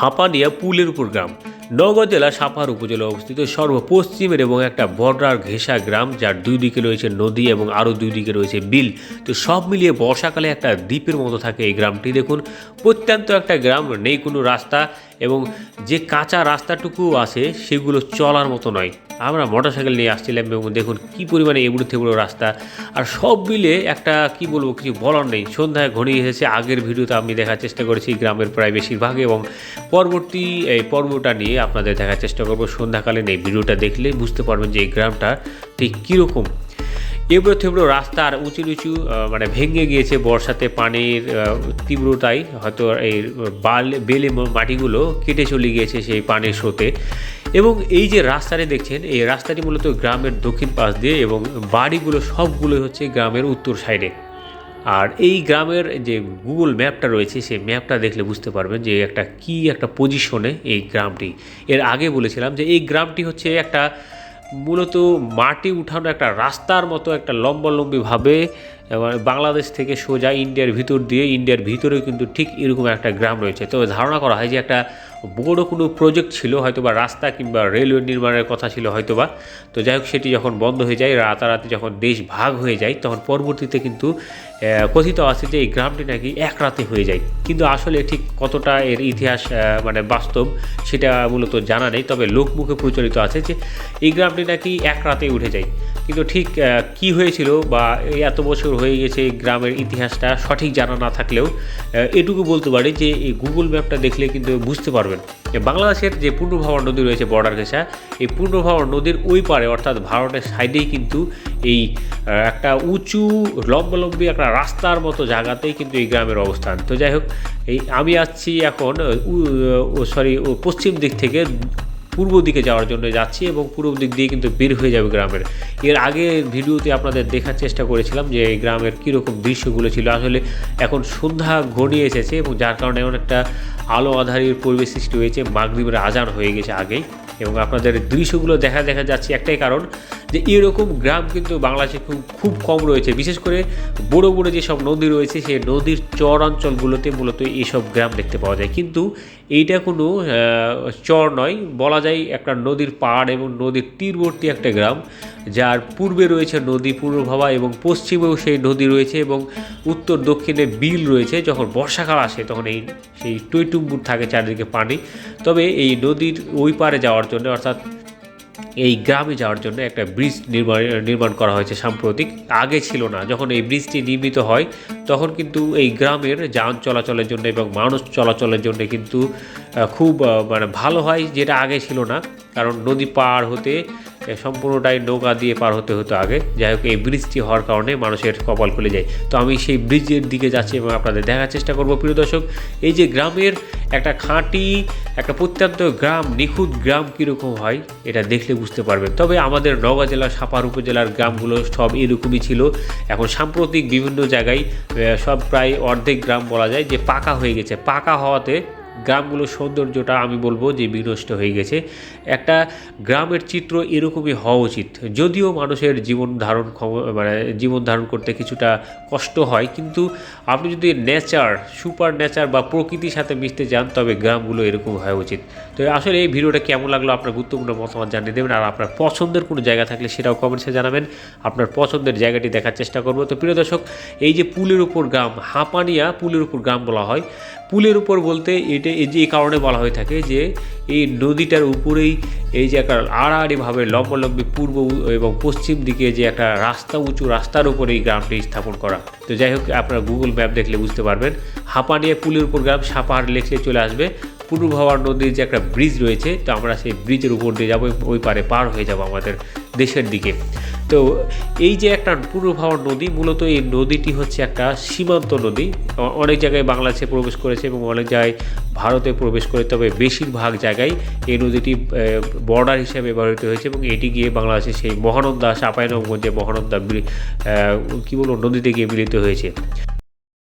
হাঁপানিয়া পুলের উপর গ্রাম। নগর জেলা সাপার উপজেলা অবস্থিত সর্বপশ্চিমের এবং একটা বর্ডার ঘেঁষা গ্রাম, যার দুই দিকে রয়েছে নদী এবং আরও দুই দিকে রয়েছে বিল। তো সব মিলিয়ে বর্ষাকালে একটা দ্বীপের মতো থাকে এই গ্রামটি। দেখুন, প্রত্যন্ত একটা গ্রাম, নেই কোনো রাস্তা এবং যে কাঁচা রাস্তাটুকু আছে, সেগুলো চলার মতো নয়। আমরা মোটরসাইকেল নিয়ে আসছিলাম এবং দেখুন কি পরিমাণে এবড়ো থেবড়ো রাস্তা। আর সব মিলে একটা, কি বলব, কিছু বলার নেই। সন্ধ্যায় ঘনিয়ে এসেছে, আগের ভিডিওতে আমি দেখার চেষ্টা করেছি গ্রামের প্রায় বেশিরভাগ, এবং পরবর্তী, এই পর্বটা নিয়ে আপনাদের দেখার চেষ্টা করব সন্ধ্যাকালীন এই ভিডিওটা দেখলে বুঝতে পারবেন যে এই গ্রামটা ঠিক কীরকম। এবড়ো থেবড়ো রাস্তা আর উঁচু নিচু মানে ভেঙে গিয়েছে বর্ষাতে পানির তীব্রতায় হয়তো এই বাল, বেলে মাটিগুলো কেটে চলে গিয়েছে সেই পানির স্রোতে। এবং এই যে রাস্তাটি দেখছেন, এই রাস্তাটি মূলত গ্রামের দক্ষিণ পাশ দিয়ে এবং বাড়িগুলো সবগুলো হচ্ছে গ্রামের উত্তর সাইডে। আর এই গ্রামের যে গুগল ম্যাপটা রয়েছে, সেই ম্যাপটা দেখলে বুঝতে পারবেন যে একটা কি একটা পজিশনে এই গ্রামটি। এর আগে বলেছিলাম যে এই গ্রামটি হচ্ছে একটা মূলত মাটি উঠানো একটা রাস্তার মতো একটা লম্বালম্বিভাবে বাংলাদেশ থেকে সোজা ইন্ডিয়ার ভিতর দিয়ে, ইন্ডিয়ার ভিতরেও কিন্তু ঠিক এরকম একটা গ্রাম রয়েছে। তবে ধারণা করা হয় যে একটা বড় কোনো প্রজেক্ট ছিল, হয়তোবা রাস্তা কিংবা রেলওয়ে নির্মাণের কথা ছিল হয়তোবা। তো যাই হোক, সেটি যখন বন্ধ হয়ে যায়, রাতারাতি যখন দেশ ভাগ হয়ে যায়, তখন পরবর্তীতে কিন্তু কথিত আছে যে এই গ্রামটি নাকি এক রাতে হয়ে যায়। কিন্তু আসলে ঠিক কতটা এর ইতিহাস মানে বাস্তব সেটা মূলত জানা নেই। তবে লোকমুখে প্রচলিত আছে যে এই গ্রামটি নাকি এক রাতে উঠে যায়। কিন্তু ঠিক কি হয়েছিল বা এত বছর হয়ে গেছে গ্রামের ইতিহাসটা সঠিক জানা না থাকলেও এটুকু বলতে পারি যে এই গুগল ম্যাপটা দেখলে কিন্তু বুঝতে পারবেন। বাংলাদেশের যে পূর্ণভাবর নদী রয়েছে বর্ডার ঘেঁষা, এই পূর্ণভাবর নদীর ওই পারে, অর্থাৎ ভারতের সাইডেই কিন্তু এই একটা উঁচু, লম্বালম্বী একটা রাস্তার মতো জায়গাতেই কিন্তু এই গ্রামের অবস্থান। তো যাই হোক, এই আমি আসছি এখন সরি পশ্চিম দিক থেকে পূর্ব দিকে যাওয়ার জন্য যাচ্ছি এবং পূর্ব দিক দিয়ে কিন্তু বের হয়ে যাবে গ্রামের। এর আগে ভিডিওতে আপনাদের দেখার চেষ্টা করেছিলাম যে এই গ্রামের কীরকম দৃশ্যগুলো ছিল। আসলে এখন সন্ধ্যা ঘনিয়ে এসেছে এবং যার কারণে এমন একটা আলো আধারের পরিবেশ সৃষ্টি হয়েছে। মাগরীবের আজান হয়ে গেছে আগেই এবং আপনাদের দৃশ্যগুলো দেখা দেখা যাচ্ছে একটাই কারণ যে এরকম গ্রাম কিন্তু বাংলাদেশে খুব খুব কম রয়েছে। বিশেষ করে বড় বড় যেসব নদী রয়েছে, সেই নদীর চর অঞ্চলগুলোতে মূলত এইসব গ্রাম দেখতে পাওয়া যায়। কিন্তু এইটা কোনো চর নয়। বলা যায় একটা নদীর পাড় এবং নদীর তীরবর্তী একটা গ্রাম, যার পূর্বে রয়েছে নদী পূর্বভাবা এবং পশ্চিমেও সেই নদী রয়েছে এবং উত্তর দক্ষিণে বিল রয়েছে। যখন বর্ষাকাল আসে, তখন এই, সেই টইটুম্বুর থাকে চারিদিকে পানি। তবে এই নদীর ওই পারে যাওয়ার জন্য, অর্থাৎ এই গ্রামে যাওয়ার জন্য একটা ব্রিজ নির্মাণ নির্মাণ করা হয়েছে সাম্প্রতিক। আগে ছিল না। যখন এই ব্রিজটি নির্মিত হয়, তখন কিন্তু এই গ্রামের যান চলাচলের জন্য এবং মানুষ চলাচলের জন্য কিন্তু খুব মানে ভালো হয় যেটা আগে ছিল না। কারণ নদী পার হতে সম্পূর্ণটাই নৌকা দিয়ে পার হতে হতো আগে। যাই হোক, এই ব্রিজটি হওয়ার কারণে মানুষের কপাল খুলে যায়। তো আমি সেই ব্রিজের দিকে যাচ্ছি এবং আপনাদের দেখার চেষ্টা করব। প্রিয় দর্শক, এই যে গ্রামের একটা খাঁটি, একটা প্রত্যন্ত গ্রাম, নিখুঁত গ্রাম কীরকম হয়, এটা দেখলে বুঝতে পারবেন। তবে আমাদের নওগাঁ জেলার, সাপার উপজেলার গ্রামগুলো সব এরকমই ছিল। এখন সাম্প্রতিক বিভিন্ন জায়গায় সব প্রায় অর্ধেক গ্রাম বলা যায় যে পাকা হয়ে গেছে। পাকা হওয়াতে গ্রামগুলোর সৌন্দর্যটা আমি বলব যে বিনষ্ট হয়ে গেছে। একটা গ্রামের চিত্র এরকমই হওয়া উচিত। যদিও মানুষের জীবন ধারণ মানে জীবন ধারণ করতে কিছুটা কষ্ট হয়, কিন্তু আপনি যদি নেচার, সুপার নেচার বা প্রকৃতির সাথে মিশতে যান, তবে গ্রামগুলো এরকম হওয়া উচিত। তো আসলে এই ভিডিওটা কেমন লাগল আপনার গুরুত্বপূর্ণ মতামত জানিয়ে দেবেন, আর আপনার পছন্দের কোনো জায়গা থাকলে সেটাও কমেন্টসে জানাবেন। আপনার পছন্দের জায়গাটি দেখার চেষ্টা করব। তো প্রিয় দর্শক, এই যে পুলের উপর গ্রাম, হাঁপানিয়া পুলের উপর গ্রাম বলা হয়, পুলের উপর বলতে এটা এই যে এই কারণে বলা হয়ে থাকে যে এই নদীটার উপরেই এই যে একটা আড়াআড়িভাবে লম্বালম্বি পূর্ব এবং পশ্চিম দিকে যে একটা রাস্তা, উঁচু রাস্তার উপরে এই গ্রামটি স্থাপন করা। তো যাই হোক, আপনারা গুগল ম্যাপ দেখলে বুঝতে পারবেন। হাঁপানিয়া পুলের উপর গ্রাম সাপাহার লেখলে চলে আসবে। পূর্ব ভাবার নদীর যে একটা ব্রিজ রয়েছে, তো আমরা সেই ব্রিজের উপর দিয়ে যাব ওই পারে পার হয়ে যাব আমাদের। দেশের দিকে। তো এই যে একটা পূর্ব ভাবার নদী, মূলত এই নদীটি হচ্ছে একটা সীমান্ত নদী। অনেক জায়গায় বাংলাদেশে প্রবেশ করেছে এবং অনেক জায়গায় ভারতে প্রবেশ করে, তবে বেশিরভাগ জায়গায় এই নদীটি বর্ডার হিসেবে ব্যবহৃত হয়েছে এবং এটি গিয়ে বাংলাদেশের সেই মহানন্দা চাঁপাইনবাবগঞ্জে মহানন্দা কী বলব, নদীতে গিয়ে মিলিত হয়েছে।